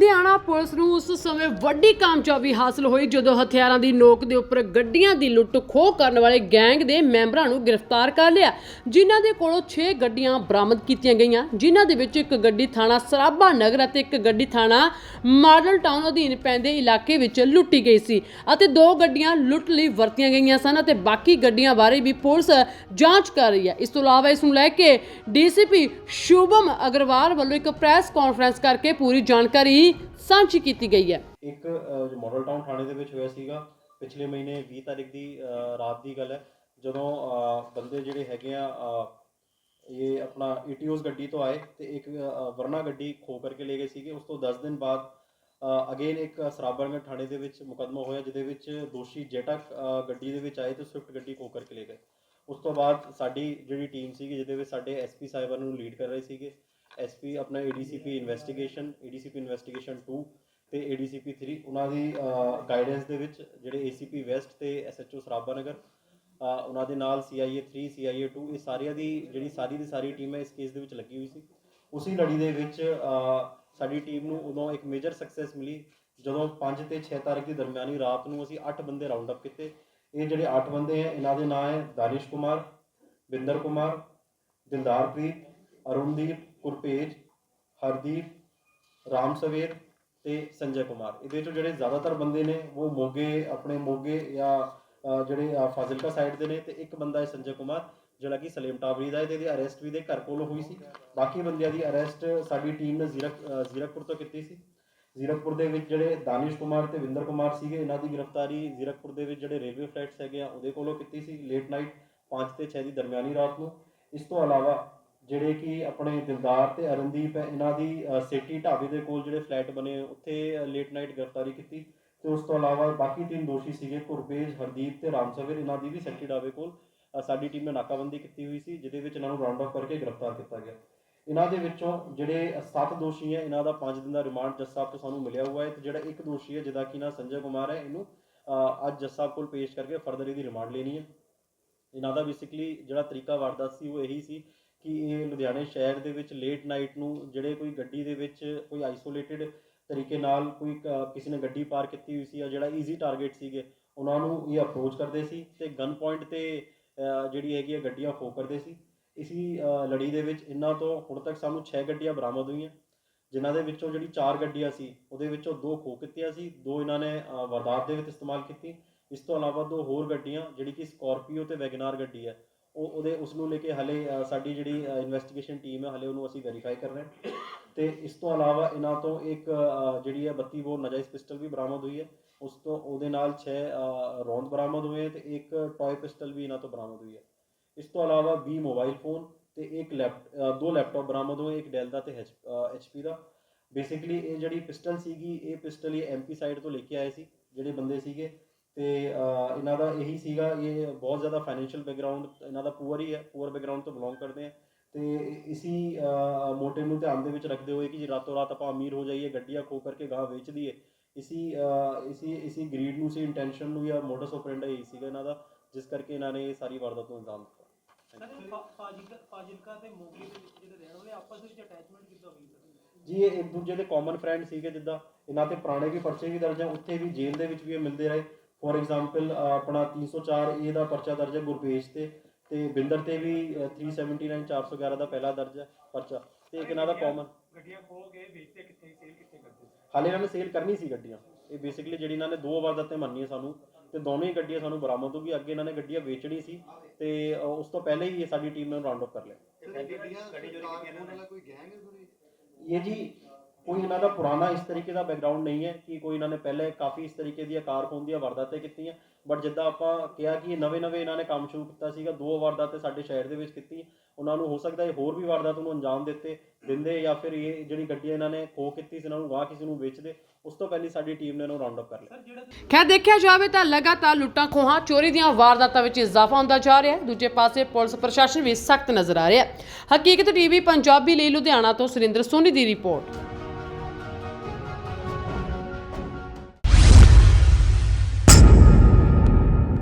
Ludhiana police ਨੂੰ ਉਸ ਸਮੇਂ ਵੱਡੀ ਕਾਮਯਾਬੀ ਹਾਸਲ ਹੋਈ ਜਦੋਂ ਹਥਿਆਰਾਂ ਦੀ ਨੋਕ ਦੇ ਉੱਪਰ ਗੱਡੀਆਂ ਦੀ ਲੁੱਟ ਖੋਹ ਕਰਨ ਵਾਲੇ ਗੈਂਗ ਦੇ ਮੈਂਬਰਾਂ ਨੂੰ ਗ੍ਰਿਫਤਾਰ ਕਰ ਲਿਆ। ਜਿਨ੍ਹਾਂ ਦੇ ਕੋਲੋਂ 6 ਗੱਡੀਆਂ ਬਰਾਮਦ ਕੀਤੀਆਂ ਗਈਆਂ। ਜਿਨ੍ਹਾਂ ਦੇ ਵਿੱਚ ਇੱਕ ਗੱਡੀ ਥਾਣਾ ਸਰਾਭਾ ਨਗਰ ਅਤੇ ਇੱਕ ਗੱਡੀ ਥਾਣਾ ਮਾਡਲ ਟਾਊਨ ਅਧੀਨ ਪੈਂਦੇ ਇਲਾਕੇ ਵਿੱਚ ਲੁੱਟੀ ਗਈ ਸੀ ਅਤੇ ਦੋ ਗੱਡੀਆਂ ਲੁੱਟ ਲਈ ਵਰਤੀਆਂ ਗਈਆਂ ਸਨ ਅਤੇ ਬਾਕੀ ਗੱਡੀਆਂ ਬਾਰੇ ਵੀ ਪੁਲਿਸ ਜਾਂਚ ਕਰ ਰਹੀ ਹੈ। ਇਸ ਤੋਂ ਇਲਾਵਾ ਇਸ ਨੂੰ ਲੈ ਕੇ ਡੀਸੀਪੀ ਸ਼ੁਭਮ ਅਗਰਵਾਲ ਵੱਲੋਂ ਇੱਕ ਪ੍ਰੈਸ ਕਾਨਫਰੰਸ ਕਰਕੇ ਪੂਰੀ ਜਾਣਕਾਰੀ ਸਾਂਝੀ ਕੀਤੀ ਗਈ ਹੈ। ਇੱਕ ਜੋ ਮਾਡਲ ਟਾਊਨ ਥਾਣੇ ਦੇ ਵਿੱਚ ਹੋਇਆ ਸੀਗਾ, ਪਿਛਲੇ ਮਹੀਨੇ 20 ਤਾਰੀਖ ਦੀ ਰਾਤ ਦੀ ਗੱਲ ਹੈ, ਜਦੋਂ ਬੰਦੇ ਜਿਹੜੇ ਹੈਗੇ ਆ ਇਹ ਆਪਣਾ ਈਟੀਓਸ ਗੱਡੀ ਤੋਂ ਆਏ ਤੇ ਇੱਕ ਵਰਨਾ ਗੱਡੀ ਖੋ ਕਰਕੇ ਲੈ ਗਏ ਸੀਗੇ। ਉਸ ਤੋਂ 10 ਦਿਨ ਬਾਅਦ ਅਗੇਨ ਇੱਕ ਸਰਾਬਰਗੜ ਥਾਣੇ ਦੇ ਵਿੱਚ ਮੁਕੱਦਮਾ ਹੋਇਆ, ਜਿਹਦੇ ਵਿੱਚ ਦੋਸ਼ੀ ਜੇਟਕ ਗੱਡੀ ਦੇ ਵਿੱਚ ਆਏ ਤੇ ਸਵਿਫਟ ਗੱਡੀ ਖੋ ਕਰਕੇ ਲੈ ਗਏ। ਉਸ ਤੋਂ ਬਾਅਦ ਸਾਡੀ ਜਿਹੜੀ ਟੀਮ ਸੀਗੀ, ਜਿਹਦੇ ਵਿੱਚ ਸਾਡੇ ਐਸਪੀ ਸਾਹਿਬਾਨ ਨੂੰ ਲੀਡ ਕਰ ਰਹੇ ਸੀਗੇ ਐਸਪੀ ਆਪਣਾ ਏਡੀਸੀਪੀ ਇਨਵੈਸਟੀਗੇਸ਼ਨ ਏਡੀਸੀਪੀ ਇਨਵੈਸਟੀਗੇਸ਼ਨ 2 ਤੇ ਏਡੀਸੀਪੀ 3 ਉਹਨਾਂ ਦੀ ਗਾਈਡੈਂਸ ਦੇ ਵਿੱਚ ਜਿਹੜੇ ਏਸੀਪੀ ਵੈਸਟ ਤੇ ਐਸਐਚਓ ਸਰਾਭਾ ਨਗਰ ਉਹਨਾਂ ਦੇ ਨਾਲ ਸੀਆਈਏ 3 ਸੀਆਈਏ 2 ਇਹ ਸਾਰਿਆਂ ਦੀ ਜਿਹੜੀ ਸਾਰੀ ਦੀ ਸਾਰੀ ਟੀਮ ਹੈ, ਇਸ ਕੇਸ ਦੇ ਵਿੱਚ ਲੱਗੀ ਹੋਈ ਸੀ। ਉਸੇ ਲੜੀ ਦੇ ਵਿੱਚ ਸਾਡੀ ਟੀਮ ਨੂੰ ਉਦੋਂ ਇੱਕ ਮੇਜਰ ਸਕਸੈਸ ਮਿਲੀ, ਜਦੋਂ 5 ਤੇ 6 ਤਾਰੀਖ ਦੀ ਦਰਮਿਆਨੀ ਰਾਤ ਨੂੰ ਅਸੀਂ 8 ਬੰਦੇ ਰਾਉਂਡ ਅਪ ਕੀਤੇ। ਇਹ ਜਿਹੜੇ 8 ਬੰਦੇ ਹੈ, ਇਹਨਾਂ ਦੇ ਨਾਂ ਹੈ ਦਾਨਿਸ਼ ਕੁਮਾਰ, ਬਿੰਦਰ ਕੁਮਾਰ, ਦਿਲਦਾਰਪ੍ਰੀਤ, ਅਰੁਣਦੀਪ ਗੁਰਪੇਜ ਹਰਦੀਪ, ਰਾਮ ਸਵੇਰ ਤੇ ਸੰਜੇ ਕੁਮਾਰ। ਇਹਦੇ 'ਚੋਂ ਜਿਹੜੇ ਜ਼ਿਆਦਾਤਰ ਬੰਦੇ ਨੇ, ਉਹ ਮੋਗੇ, ਆਪਣੇ ਮੋਗੇ ਜਾਂ ਜਿਹੜੇ ਫਾਜ਼ਿਲਕਾ ਸਾਈਡ ਦੇ ਨੇ ਤੇ ਇੱਕ ਬੰਦਾ ਹੈ ਸੰਜੇ ਕੁਮਾਰ, ਜਿਹੜਾ ਕਿ ਸਲੀਮ ਟਾਵਰੀ ਦਾ ਹੈ ਇਹਦੀ ਅਰੈਸਟ ਵੀ ਦੇ ਘਰ ਕੋਲੋਂ ਹੋਈ ਸੀ। ਬਾਕੀ ਬੰਦਿਆਂ ਦੀ ਅਰੈਸਟ ਸਾਡੀ ਟੀਮ ਨੇ ਜ਼ੀਰਕ ਜ਼ੀਰਕਪੁਰ ਤੋਂ ਕੀਤੀ ਸੀ। ਜ਼ੀਰਕਪੁਰ ਦੇ ਵਿੱਚ ਜਿਹੜੇ ਦਾਨਿਸ਼ ਕੁਮਾਰ ਤੇ ਵਿੰਦਰ ਕੁਮਾਰ ਸੀਗੇ, ਇਹਨਾਂ ਦੀ ਗ੍ਰਿਫਤਾਰੀ ਜ਼ੀਰਕਪੁਰ ਦੇ ਵਿੱਚ ਜਿਹੜੇ ਰੇਲਵੇ ਫਲੈਟਸ ਹੈਗੇ ਆ, ਉਹਦੇ ਕੋਲੋਂ ਕੀਤੀ ਸੀ। ਲੇਟ ਨਾਈਟ 5 ਤੇ 6 ਦੀ ਦਰਮਿਆਨੀ ਰਾਤ ਨੂੰ। ਇਸ ਤੋਂ ਇਲਾਵਾ ਜਿਹੜੇ ਕਿ ਆਪਣੇ ਦਿਲਦਾਰ ਤੇ ਅਰਨਦੀਪ ਹੈ ਇਹਨਾਂ ਦੀ ਅ, ਢਾਬੇ ਦੇ ਕੋਲ ਜਿਹੜੇ ਫਲੈਟ ਬਣੇ ਉੱਥੇ ਲੇਟ ਨਾਈਟ ਗ੍ਰਿਫਤਾਰੀ ਕੀਤੀ ਤੇ ਉਸ ਤੋਂ ਇਲਾਵਾ ਬਾਕੀ ਤਿੰਨ ਦੋਸ਼ੀ ਸੀਗੇ ਗੁਰਪੇਜ ਹਰਦੀਪ ਤੇ ਰਾਮਸਵੇਰ ਇਹਨਾਂ ਦੀ ਵੀ ਸੇਠੀ ਢਾਬੇ ਕੋਲ ਸਾਡੀ ਟੀਮ ਨੇ ਨਾਕਾਬੰਦੀ ਕੀਤੀ ਹੋਈ ਸੀ ਜਿਹਦੇ ਵਿੱਚ ਇਹਨਾਂ ਨੂੰ ਰਾਉਂਡ ਅਪ ਕਰਕੇ ਗ੍ਰਿਫਤਾਰ ਕੀਤਾ ਗਿਆ। ਇਹਨਾਂ ਦੇ ਵਿੱਚੋਂ ਜਿਹੜੇ ਸੱਤ ਦੋਸ਼ੀ ਹੈ ਇਹਨਾਂ ਦਾ 5 ਦਿਨ ਦਾ ਰਿਮਾਂਡ ਜੱਜ ਸਾਹਿਬ ਤੋਂ ਸਾਨੂੰ ਮਿਲਿਆ ਹੋਇਆ ਹੈ ਤੇ ਜਿਹੜਾ ਇੱਕ ਦੋਸ਼ੀ ਹੈ ਜਿਹਦਾ ਕਿ ਨਾਂ ਸੰਜੇ ਕੁਮਾਰ ਹੈ ਇਹਨੂੰ ਅੱਜ ਜੱਜ ਸਾਹਿਬ ਕੋਲ ਪੇਸ਼ ਕਰਕੇ ਫਰਦਰ ਇਹਦੀ ਰਿਮਾਂਡ ਲੈਣੀ ਹੈ। ਇਹਨਾਂ ਦਾ ਬੇਸਿਕਲੀ ਜਿਹੜਾ ਤਰੀਕਾ ਵਾਰਦਾਤ ਸੀ ਉਹ ਇਹੀ ਸੀ ਕਿ ਇਹ ਲੁਧਿਆਣੇ ਸ਼ਹਿਰ ਦੇ ਵਿੱਚ ਲੇਟ ਨਾਈਟ ਨੂੰ ਜਿਹੜੇ ਕੋਈ ਗੱਡੀ ਦੇ ਵਿੱਚ ਕੋਈ ਆਈਸੋਲੇਟਿਡ ਤਰੀਕੇ ਨਾਲ ਕੋਈ ਕਿਸੇ ਨੇ ਗੱਡੀ ਪਾਰ ਕੀਤੀ ਹੋਈ ਸੀ ਜਾਂ ਜਿਹੜਾ ਈਜ਼ੀ ਟਾਰਗੇਟ ਸੀਗੇ, ਉਹਨਾਂ ਨੂੰ ਇਹ ਅਪਰੋਚ ਕਰਦੇ ਸੀ ਤੇ ਗਨ ਪੁਆਇੰਟ ਤੇ ਜਿਹੜੀ ਹੈਗੀ ਹੈ ਗੱਡੀਆਂ ਖੋ ਕਰਦੇ ਸੀ। ਇਸੀ ਲੜੀ ਦੇ ਵਿੱਚ ਇਹਨਾਂ ਤੋਂ ਹੁਣ ਤੱਕ ਸਾਨੂੰ 6 ਗੱਡੀਆਂ ਬਰਾਮਦ ਹੋਈਆਂ, ਜਿਨ੍ਹਾਂ ਦੇ ਵਿੱਚੋਂ ਜਿਹੜੀ 4 ਗੱਡੀਆਂ ਸੀ, ਉਹਦੇ ਵਿੱਚੋਂ ਦੋ ਖੋ ਕੀਤੀਆਂ ਸੀ, ਦੋ ਇਹਨਾਂ ਨੇ ਵਾਰਦਾਤ ਦੇ ਵਿੱਚ ਇਸਤੇਮਾਲ ਕੀਤੀ। ਇਸ ਤੋਂ ਇਲਾਵਾ ਦੋ ਹੋਰ ਗੱਡੀਆਂ, ਜਿਹੜੀ ਕਿ ਸਕਾਰਪੀਓ ਤੇ ਵੈਗਨਾਰ ਗੱਡੀ ਹੈ ਉਹ ਉਹਦੇ ਉਸ ਨੂੰ ਲੈ ਕੇ ਹਲੇ ਸਾਡੀ ਜਿਹੜੀ ਇਨਵੈਸਟੀਗੇਸ਼ਨ ਟੀਮ ਹੈ, ਹਲੇ ਉਹਨੂੰ ਅਸੀਂ ਵੈਰੀਫਾਈ ਕਰ ਰਹੇ ਹਾਂ। ਤੇ ਇਸ ਤੋਂ ਇਲਾਵਾ ਇਹਨਾਂ ਤੋਂ ਇੱਕ ਜਿਹੜੀ ਹੈ 32 ਬੋਰ ਨਜਾਇਜ਼ ਪਿਸਟਲ ਵੀ ਬਰਾਮਦ ਹੋਈ ਹੈ। ਉਸ ਤੋਂ ਉਹਦੇ ਨਾਲ 6 ਰੌਂਦ ਬਰਾਮਦ ਹੋਏ ਤੇ ਇੱਕ ਟੌਏ ਪਿਸਟਲ ਵੀ ਇਹਨਾਂ ਤੋਂ ਬਰਾਮਦ ਹੋਈ ਹੈ। ਇਸ ਤੋਂ ਇਲਾਵਾ 20 ਮੋਬਾਈਲ ਫੋਨ ਤੇ ਇੱਕ ਲੈਪ ਦੋ ਲੈਪਟਾਪ ਬਰਾਮਦ ਹੋਏ, ਇੱਕ ਡੈਲ ਦਾ ਤੇ ਐਚਪੀ ਦਾ। ਬੇਸਿਕਲੀ ਇਹ ਜਿਹੜੀ ਪਿਸਟਲ ਸੀਗੀ, ਇਹ ਪਿਸਟਲ ਇਹ ਐਮਪੀ ਸਾਈਡ ਤੋਂ ਲੈ ਕੇ ਆਏ ਸੀ, ਜਿਹੜੇ ਬੰਦੇ ਸੀਗੇ। ਤੇ ਇਹਨਾਂ ਦਾ ਇਹੀ ਸੀਗਾ ਇਹ ਬਹੁਤ ਜ਼ਿਆਦਾ ਫਾਈਨੈਂਸ਼ੀਅਲ ਬੈਕਗ੍ਰਾਉਂਡ ਇਹਨਾਂ ਦਾ ਪੂਅਰ ਹੀ ਹੈ ਪੂਅਰ ਬੈਕਗ੍ਰਾਉਂਡ ਤੋਂ ਬਿਲੋਂਗ ਕਰਦੇ ਆ। ਤੇ ਇਸੀ ਮੋਟਿਵ ਨੂੰ ਧਿਆਨ ਦੇ ਵਿੱਚ ਰੱਖਦੇ ਹੋਏ ਕਿ ਜੇ ਰਾਤੋਂ ਰਾਤ ਆਪਾਂ ਅਮੀਰ ਹੋ ਜਾਈਏ ਗੱਡੀਆਂ ਖੋ ਕਰਕੇ ਗਾਹ ਵੇਚ ਦਈਏ। ਇਸੀ ਇਸੀ ਇਸੀ ਗਰੀਡ ਨੂੰ ਸੀ ਇੰਟੈਂਸ਼ਨ ਨੂੰ ਜਾਂ ਮੋਡਸ ਆਪਰੈਂਡਾ ਹੀ ਸੀਗਾ ਇਹਨਾਂ ਦਾ ਜਿਸ ਕਰਕੇ ਇਹਨਾਂ ਨੇ ਇਹ ਸਾਰੀ ਵਾਰਦਾਤ ਨੂੰ ਅੰਜਾਮ ਦਿੱਤਾ। ਸਰ ਫਾ- ਫਾਜ਼ਿਲਕਾ ਫਾਜ਼ਿਲਕਾ ਤੇ ਮੋਗੇ ਦੇ ਵਿੱਚ ਜਿਹੜੇ ਰਹਿਣ ਵਾਲੇ ਆਪਸ ਵਿੱਚ ਅਟੈਚਮੈਂਟ ਕਿੱਦਾਂ ਹੋਈ ਸਰ? ਜੀ ਇਹ ਇੱਕ ਦੂਜੇ ਦੇ ਕਾਮਨ ਫਰੈਂਡ ਸੀਗੇ ਜਿੱਦਾਂ ਇਹਨਾਂ ਤੇ ਪੁਰਾਣੇ ਵੀ ਪਰਚੇ ਵੀ ਦਰਜ ਆ ਉੱਥੇ ਵੀ ਜੇਲ੍ਹ ਦੇ ਵਿੱਚ ਵੀ ਇਹ ਮਿਲਦੇ ਰਹੇ। ਫੋਰ ਐਗਜ਼ਾਮਪਲ ਆਪਣਾ 304 ਏ ਦਾ ਪਰਚਾ ਦਰਜ ਹੈ ਗੁਰਪੇਸ਼ ਤੇ ਤੇ ਬਿੰਦਰ ਤੇ ਵੀ ਅ, 379 411 ਦਾ ਪਹਿਲਾ ਦਰਜ ਹੈ ਪਰਚਾ। ਤੇ ਇੱਕ ਇਹਨਾਂ ਦਾ ਕਾਮਨ ਗੱਡੀਆਂ ਖੋ ਕੇ ਵੇਚਦੇ ਕਿੱਥੇ ਸੇਲ ਕਿੱਥੇ ਕਰਦੇ? ਹਾਲੇ ਇਹਨਾਂ ਨੇ ਸੇਲ ਕਰਨੀ ਸੀ ਗੱਡੀਆਂ। ਇਹ ਬੇਸਿਕਲੀ ਜਿਹੜੀ ਇਹਨਾਂ ਨੇ ਦੋ ਵਾਰਦਾਤਾਂ ਮੰਨੀਆਂ ਸਾਨੂੰ ਤੇ ਦੋਨੋਂ ਹੀ ਗੱਡੀਆਂ ਸਾਨੂੰ ਬਰਾਮਦ ਹੋ ਗਈ। ਅੱਗੇ ਇਹਨਾਂ ਨੇ ਗੱਡੀਆਂ ਵੇਚਣੀ ਸੀ ਤੇ ਉਸ ਤੋਂ ਪਹਿਲੇ ਹੀ ਇਹ ਸਾਡੀ ਟੀਮ ਨੇ ਰਾਉਂਡ ਅਪ ਕਰ ਲਿਆ। ਇਹ ਜੀ ਕੋਈ ਦਾ ਪੁਰਾਣਾ ਇਸ ਤਰੀਕੇ ਦਾ ਬੈਕਗ੍ਰਾਉਂਡ ਨਹੀਂ ਹੈ ਕਿ ਕੋਈ ਇਹਨਾਂ ਨੇ ਪਹਿਲੇ ਕਾਫੀ ਇਸ ਤਰੀਕੇ ਦੀਆਂ ਕਾਰ ਖੋਹਣ ਦੀਆਂ ਵਾਰਦਾਤਾਂ ਕੀਤੀਆਂ ਬਟ ਜਿੱਦਾਂ ਆਪਾਂ ਕਿਹਾ ਕਿ ਇਹ ਨਵੇਂ-ਨਵੇਂ ਇਹਨਾਂ ਨੇ ਕੰਮ ਸ਼ੁਰੂ ਕੀਤਾ ਸੀਗਾ ਦੋ ਵਾਰਦਾਤਾਂ ਸਾਡੇ ਸ਼ਹਿਰ ਦੇ ਵਿੱਚ ਕੀਤੀ ਉਹਨਾਂ ਨੂੰ ਹੋ ਸਕਦਾ ਹੈ ਹੋਰ ਵੀ ਵਾਰਦਾਤ ਨੂੰ ਅੰਜਾਮ ਦਿੱਤੇ ਦਿੰਦੇ ਜਾਂ ਫਿਰ ਇਹ ਜਿਹੜੀ ਗੱਡੀਆਂ ਇਹਨਾਂ ਨੇ ਖੋਹ ਕੀਤੀ ਸੀ ਇਹਨਾਂ ਨੂੰ ਗਾਹ ਕਿਸੇ ਨੂੰ ਵੇਚਦੇ ਉਸ ਤੋਂ ਪਹਿਲਾਂ ਸਾਡੀ ਟੀਮ ਨੇ ਇਹਨੂੰ ਰਾਉਂਡ ਅਪ ਕਰ ਲਿਆ। ਖੈਰ ਦੇਖਿਆ ਜਾਵੇ ਤਾਂ ਲਗਾਤਾਰ ਲੁੱਟਾਂ ਖੋਹਾਂ ਚੋਰੀ ਦੀਆਂ ਵਾਰਦਾਤਾਂ ਵਿੱਚ ਇਜ਼ਾਫਾ ਹੁੰਦਾ ਜਾ ਰਿਹਾ ਹੈ। ਦੂਜੇ ਪਾਸੇ ਪੁਲਿਸ ਪ੍ਰਸ਼ਾਸਨ ਵੀ ਸਖਤ ਨਜ਼ਰ ਆ ਰਿਹਾ ਹੈ। ਹਕੀਕਤ ਟੀਵੀ ਪੰਜਾਬੀ ਲਈ ਲੁਧਿਆਣਾ ਤੋਂ ਸੁਰਿੰਦਰ ਸੋਨੀ ਦੀ ਰਿਪੋਰਟ।